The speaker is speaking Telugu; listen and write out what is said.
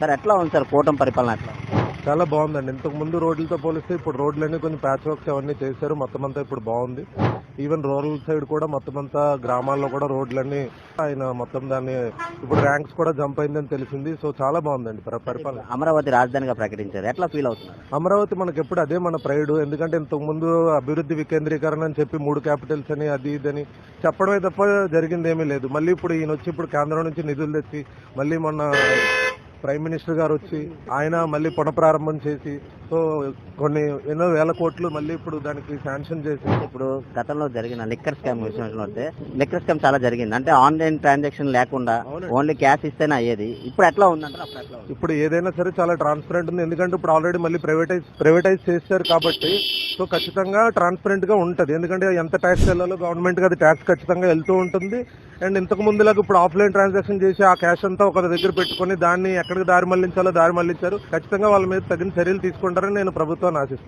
సార్ ఎట్లా ఉంది సార్ కూటమి పరిపాలన ఎట్లా? చాలా బాగుందండి. ఇంతకు ముందు రోడ్లతో పోలిస్తే ఇప్పుడు రోడ్లన్నీ కొంచెం ప్యాచ్ వర్క్స్ అవన్నీ చేశారు. మొత్తం అంతా ఇప్పుడు బాగుంది. ఈవెన్ రూరల్ సైడ్ కూడా మొత్తం అంతా గ్రామాల్లో కూడా రోడ్లన్నీ ఆయన మొత్తం దాన్ని ఇప్పుడు ర్యాంక్స్ కూడా జంప్ అయిందని తెలిసింది. సో చాలా బాగుందండి పరి- పరిపాలన. అమరావతి రాజధానిగా ప్రకటించారు. ఎట్లా ఫీల్ అవుతున్నారు అమరావతి మనకి ఎప్పుడు అదే మన ప్రైడ్ ఎందుకంటే ఇంతకు ముందు అభివృద్ధి వికేంద్రీకరణ అని చెప్పి మూడు క్యాపిటల్స్ అని అది ఇది అని చెప్పడమే తప్ప జరిగింది ఏమీ లేదు. మళ్ళీ ఇప్పుడు ఈయన వచ్చి ఇప్పుడు కేంద్రం నుంచి నిధులు తెచ్చి మళ్ళీ మొన్న ప్రైమ్ మినిస్టర్ గారు వచ్చి ఆయన మళ్ళీ పునఃప్రారంభం చేసి సో కొన్ని ఎన్నో వేల కోట్లు మళ్ళీ ఇప్పుడు దానికి శాంక్షన్ చేసి. ఇప్పుడు గతంలో జరిగిన లిక్కర్ స్కామ్ విషయంలో వస్తే లిక్కర్ స్కామ్ చాలా జరిగింది. అంటే ఆన్లైన్ ట్రాన్సాక్షన్ లేకుండా. ఓన్లీ క్యాష్ ఇస్తేనే అయ్యేది. ఇప్పుడు ఎట్లా ఉందంటారు? అప్పుడు ఎట్లా ఉంది? ఇప్పుడు ఏదైనా సరే చాలా ట్రాన్స్పరెంట్ ఉంది. ఎందుకంటే ఇప్పుడు ఆల్రెడీ మళ్ళీ ప్రైవేటైజ్ ప్రైవేటైజ్ చేశారు కాబట్టి సో ఖచ్చితంగా ట్రాన్స్పరెంట్గా ఉంటుంది. ఎందుకంటే ఎంత ట్యాక్స్ వెళ్ళాలో గవర్నమెంట్కి అది ట్యాక్స్ ఖచ్చితంగా వెళ్తూ ఉంటుంది. అండ్ ఇంతకు ముందులాగా ఇప్పుడు ఆఫ్లైన్ ట్రాన్సాక్షన్ చేసి ఆ క్యాష్ అంతా ఒక దగ్గర పెట్టుకొని దాన్ని ఎక్కడికి దారి మళ్ళించాలో దారి మళ్ళించారు. ఖచ్చితంగా వాళ్ళ మీద తగిన చర్యలు తీసుకుంటారని నేను ప్రభుత్వాన్ని ఆశిస్తున్నాను.